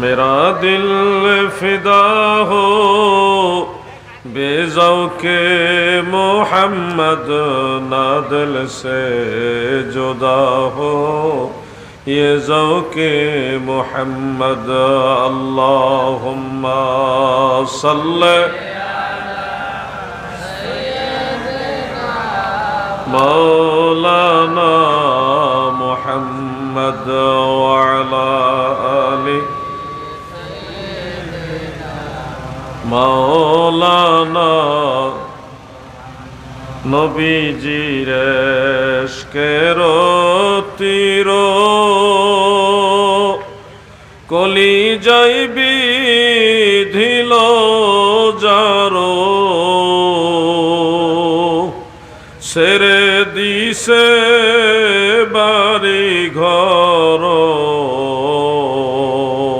میرا دل فدا ہو بے ذوق محمد نادل سے جدا ہو یہ ذوق محمد اللہم صلی مولانا محمد وعلا মৌলানা নবীজির এশকের তীর কলি যাইবি ধিল যারো সেরে দিছে বা